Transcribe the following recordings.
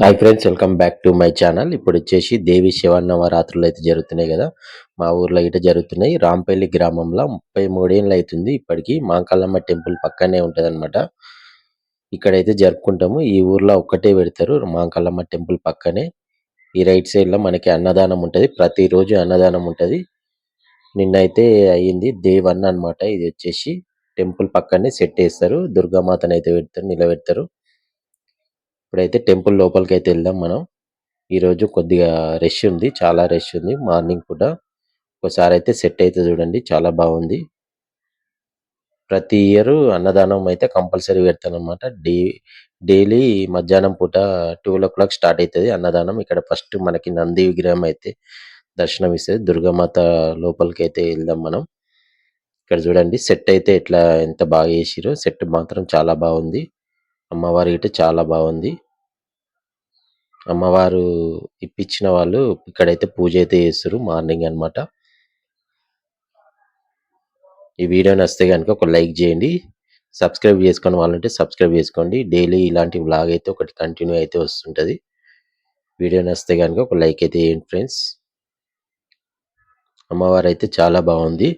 Hi friends welcome back to my channel ఇప్పుడు వచ్చేసి దేవి శివన్నవరాత్రులు అయితే జరుగుతున్నాయి కదా. మా ఊర్లో ఇట జరుగుతున్నాయి. రాంపల్లి గ్రామంలో ముప్పై మూడేళ్ళు అవుతుంది. ఇప్పటికి మాంకాలమ్మ టెంపుల్ పక్కనే ఉంటుంది అనమాట ఇక్కడైతే జరుపుకుంటాము. ఈ ఊర్లో ఒక్కటే పెడతారు. మాంకాలమ్మ టెంపుల్ పక్కనే. ఈ రైట్ సైడ్లో మనకి అన్నదానం ఉంటుంది. ప్రతిరోజు అన్నదానం ఉంటుంది. నిన్నైతే అయ్యింది దేవన్న అనమాట అన్నమాట. ఇది వచ్చేసి టెంపుల్ పక్కనే సెట్ వేస్తారు దుర్గామాతను అయితే పెడతారు నిలబెడతారు. ఇప్పుడైతే టెంపుల్ లోపలికి అయితే వెళ్దాం మనం. ఈ రోజు కొద్దిగా రష్ ఉంది చాలా రష్ ఉంది. మార్నింగ్ పూట ఒకసారి అయితే సెట్ అయితే చూడండి చాలా బాగుంది. ప్రతి ఇయర్ అన్నదానం అయితే కంపల్సరీ పెడతాను అనమాట డే డైలీ మధ్యాహ్నం పూట ట్వెల్వ్ ఓ క్లాక్ స్టార్ట్ అవుతుంది అన్నదానం. ఇక్కడ ఫస్ట్ మనకి నంది విగ్రహం అయితే దర్శనం ఇస్తుంది. దుర్గామాత లోపలికి అయితే వెళ్దాం మనం. ఇక్కడ చూడండి సెట్ అయితే ఎట్లా ఎంత బాగా వేసిరో సెట్ మాత్రం చాలా బాగుంది. అమ్మవారి ఇటు చాలా బాగుంది. అమ్మవారు ఇప్పించిన వాళ్ళు ఇక్కడైతే పూజ అయితే చేస్తారు మార్నింగ్ అన్నమాట. ఈ వీడియో నచ్చితే కనుక ఒక లైక్ చేయండి సబ్స్క్రైబ్ చేసుకుని వాళ్ళంటే సబ్స్క్రైబ్ చేసుకోండి. డైలీ ఇలాంటి బ్లాగ్ అయితే ఒకటి కంటిన్యూ అయితే వస్తుంటుంది. వీడియో నచ్చితే కనుక ఒక లైక్ అయితే చేయండి ఫ్రెండ్స్. అమ్మవారు అయితే చాలా బాగుంది.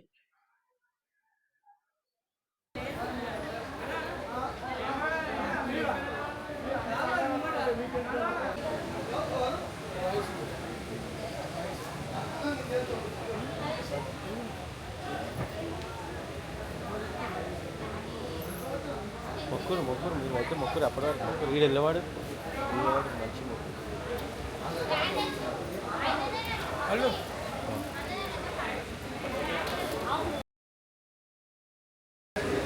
మొక్కురు మొక్కురు మీరు అయితే మొక్కురు. అప్పటి వరకు మొక్కురు. వీడు వెళ్ళేవాడు? వెళ్ళేవాడు మంచి మొక్కు హలో.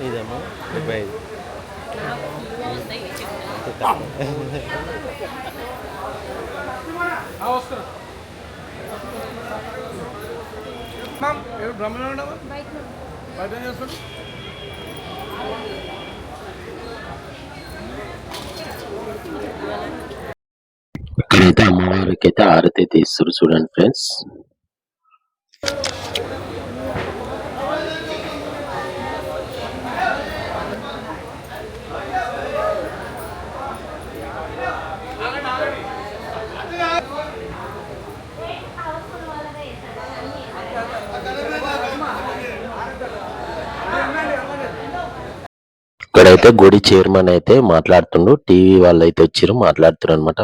ఇదేమో? డెబ్బై ఐదు. ఉండవా బయట చేస్తాడు ఇక్కడైతే అమ్మవారికి అయితే ఆరతి అయితే చూడండి ఫ్రెండ్స్. ఇక్కడైతే గుడి చైర్మన్ అయితే మాట్లాడుతుండు. టీవీ వాళ్ళు అయితే వచ్చారు మాట్లాడుతున్నారు అనమాట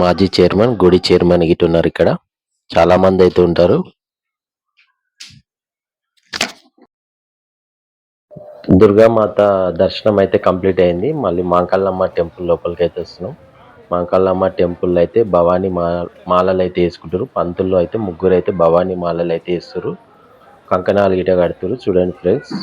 మాజీ చైర్మన్ గుడి చైర్మన్ గిట్ ఉన్నారు ఇక్కడ. చాలా మంది అయితే ఉంటారు. దుర్గామాత దర్శనం అయితే కంప్లీట్ అయింది. మళ్ళీ మాంకల్లమ్మ టెంపుల్ లోపలికి అయితే వస్తున్నాం. మాంకల్లమ్మ టెంపుల్ అయితే భవానీ మా మాలలు అయితే వేసుకుంటారు పంతుల్లో అయితే ముగ్గురు అయితే భవానీ మాలలు అయితే వేస్తారు కంకణాలు గిట కడుతున్నారు చూడండి ఫ్రెండ్స్.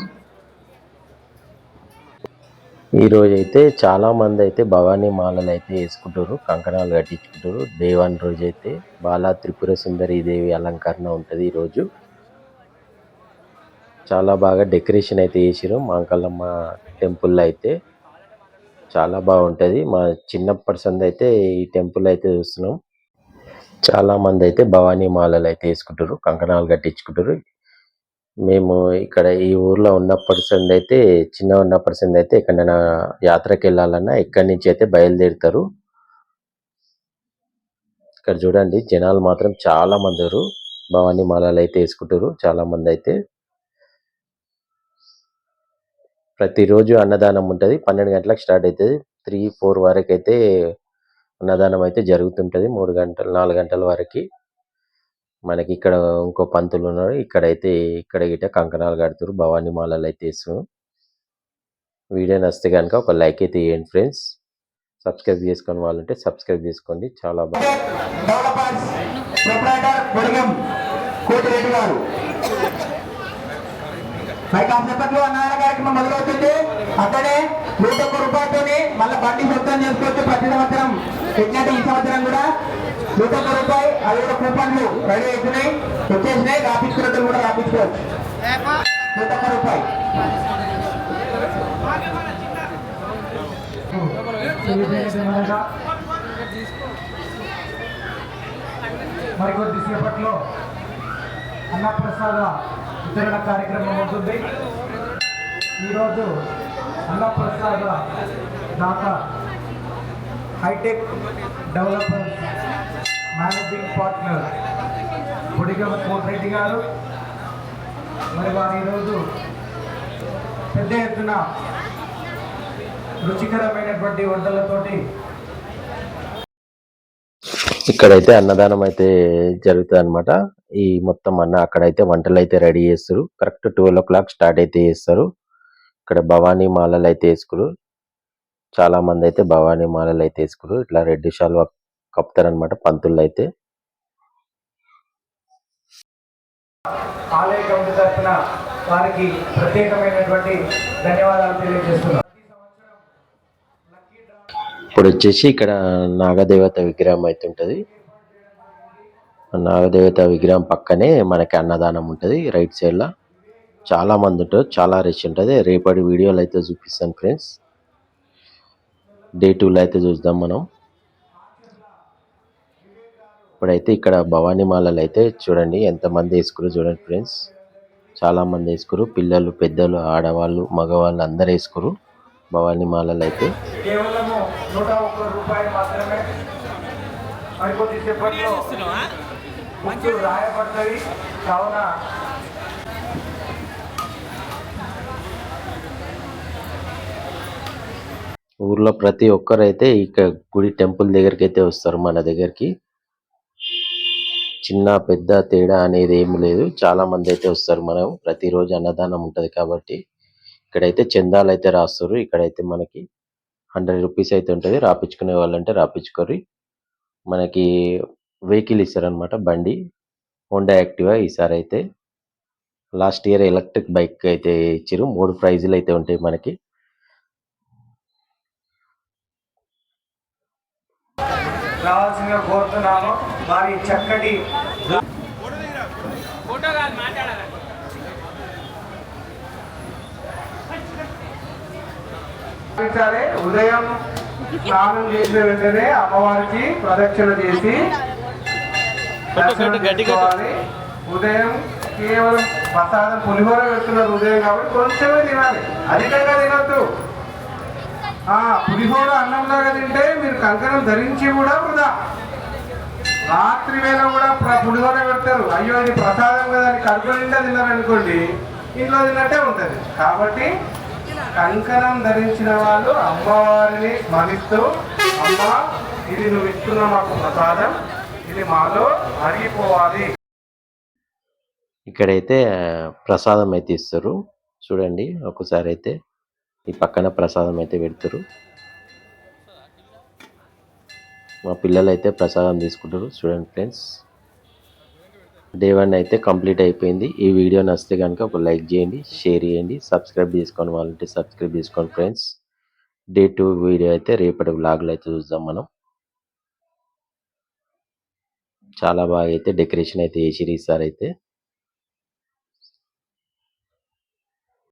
ఈ అయితే చాలా మంది అయితే భవానీ మాలలు అయితే వేసుకుంటారు కంకణాలు కట్టించుకుంటారు దేవాని రోజు అయితే బాలా త్రిపుర సుందరి దేవి అలంకరణ ఉంటుంది ఈ రోజు. చాలా బాగా డెకరేషన్ అయితే చేసారు మాంకల్లమ్మ టెంపుల్ అయితే చాలా బాగుంటుంది. మా చిన్నప్పటి సంది అయితే ఈ టెంపుల్ అయితే చూస్తున్నాం. చాలా మంది అయితే భవానీ మాలలు అయితే వేసుకుంటారు కంకణాలు కట్టించుకుంటారు మేము ఇక్కడ ఈ ఊర్లో ఉన్న పర్సన్ అయితే చిన్న ఉన్న పర్సన్ అయితే ఎక్కడైనా యాత్రకు వెళ్ళాలన్నా ఇక్కడి నుంచి అయితే బయలుదేరుతారు. ఇక్కడ చూడండి జనాలు మాత్రం చాలా మంది భవానీ మాలలు అయితే వేసుకుంటారు చాలా మంది అయితే. ప్రతిరోజు అన్నదానం ఉంటుంది పన్నెండు గంటలకు స్టార్ట్ అవుతుంది. త్రీ ఫోర్ వరకు అయితే అన్నదానం అయితే జరుగుతుంటుంది మూడు గంటలు నాలుగు గంటల వరకు. మనకి ఇక్కడ ఇంకో పంతులు ఉన్నారు ఇక్కడైతే ఇక్కడ గిట్ట కంకణాలు కడుతురు. భవానీ మాలలు అయితే వేస్తున్నారు వీడియో నచ్చితే కనుక ఒక లైక్ అయితే ఇవ్వండి ఫ్రెండ్స్. సబ్స్క్రైబ్ చేసుకొని వాళ్ళుంటే సబ్స్క్రైబ్ చేసుకోండి. చాలా బాగుంది అక్కడే నూట ఒక్క రూపాయలతోని మళ్ళీ బండి సొంతం చేసుకోవచ్చు ప్రతి సంవత్సరం పెట్టినట్టు ఈ సంవత్సరం కూడా నూట ఒక్క రూపాయి అది కూడా కూపన్లు రెడీ అవుతున్నాయి. వచ్చేసినాయి రాపించుకున్నట్టు కూడా రాపించుకోవచ్చు. నూట ఒక్క రూపాయి. మరికొద్ది సేపట్లో అన్నప్రసాద వితరణ కార్యక్రమం ఉంటుంది ఈరోజు అన్నప్రసాద దాత hitech developer managing partner Budigama Kotireddy garu. మరి వారు ఈరోజు పెద్ద ఎత్తున రుచికరమైనటువంటి వంటలతోటి ఇక్కడైతే అన్నదానం అయితే జరుగుతుంది అనమాట ఈ మొత్తం అన్న అక్కడైతే వంటలు అయితే రెడీ చేస్తారు. Correct twelve o'clock start అయితే చేస్తారు. ఇక్కడ భవానీ మాలలు అయితే వేసుకురు. చాలా మంది అయితే భవానీ మాలలు అయితే వేసుకురు ఇట్లా రెడ్ షాల్వా కప్పుతారనమాట పంతులు అయితే ఆలయ కమిటీ తరఫున వారికి ప్రత్యేకమైనటువంటి ధన్యవాదాలు తెలియజేస్తున్నాం. ఇప్పుడు వచ్చేసి ఇక్కడ నాగదేవత విగ్రహం అయితే ఉంటది. నాగదేవత విగ్రహం పక్కనే మనకి అన్నదానం ఉంటది రైట్ సైడ్ లా చాలా మంది ఉంటారు చాలా రష్ ఉంటది. రేపటి వీడియోలు అయితే చూపిస్తాను ఫ్రెండ్స్. డే టూ లో అయితే చూద్దాం మనం. ఇప్పుడైతే ఇక్కడ భవానీ మాలలు అయితే చూడండి ఎంత మంది వేసుకురు చూడండి ఫ్రెండ్స్. చాలా మంది వేసుకురు పిల్లలు పెద్దలు ఆడవాళ్ళు మగవాళ్ళు అందరు వేసుకురు భవానీ మాలలు అయితే. కేవలము నూట ఒక్క రూపాయలు మాత్రమే మరికొద్ది సేపట్లో ముగ్గురు రాయబడ్డవి కావున ఊర్లో ప్రతి ఒక్కరైతే ఇక గుడి టెంపుల్ దగ్గరికి అయితే వస్తారు మన దగ్గరికి. చిన్న పెద్ద తేడా అనేది ఏమి లేదు. చాలా మంది అయితే వస్తారు మనం. ప్రతిరోజు అన్నదానం ఉంటది కాబట్టి ఇక్కడైతే చందాలు అయితే రాస్తారు. ఇక్కడైతే మనకి హండ్రెడ్ రూపీస్ అయితే ఉంటది. రాపించుకునే వాళ్ళంటే రాపించుకోరు మనకి వెహికల్ ఇస్తారనమాట బండి. హోండా యాక్టివా ఈసారి అయితే. లాస్ట్ ఇయర్ ఎలక్ట్రిక్ బైక్ అయితే ఇచ్చారు మూడు ప్రైజులు అయితే ఉంటాయి మనకి. రావాల్సిందిగా కోరుతున్నాము వారి చక్కటి ఉదయం స్నానం చేసిన వెంటనే అమ్మవారికి ప్రదక్షిణ చేసి. ఉదయం కేవలం ప్రసాదం పులిహోర పెడుతున్నారు ఉదయం కాబట్టి కొంచెమే తినాలి. అధికంగా తినొద్దు. ఆ పులిహోర అన్నంలాగా తింటే మీరు కంకణం ధరించి కూడా వృధా. రాత్రి వేళ కూడా పులిహోర పెడతారు. అయ్యో ఇది ప్రసాదం కదా అని కడుపు నిండా తిన్నారనుకోండి ఇంట్లో తిన్నట్టే ఉంటుంది. కాబట్టి కంకణం ధరించిన వాళ్ళు అమ్మవారిని స్మరిస్తూ అమ్మ ఇది నువ్వు ఇస్తున్న మాకు ప్రసాదం ఇది మాలో అరిగిపోవాలి. ఇక్కడైతే ప్రసాదం అయితే ఇస్తారు. చూడండి ఒకసారి అయితే. ఈ పక్కన ప్రసాదం అయితే పెడతారు. మా పిల్లలు అయితే ప్రసాదం తీసుకుంటారు స్టూడెంట్ ఫ్రెండ్స్ డే వన్ అయితే కంప్లీట్ అయిపోయింది. ఈ వీడియో నచ్చితే కనుక ఒక లైక్ చేయండి షేర్ చేయండి సబ్స్క్రైబ్ చేసుకోండి వాళ్ళంటే సబ్స్క్రైబ్ చేసుకోండి ఫ్రెండ్స్ డే టూ వీడియో అయితే రేపటి బ్లాగ్లో అయితే చూద్దాం మనం. చాలా బాగా అయితే డెకరేషన్ అయితే చేసిరు ఈసారి అయితే.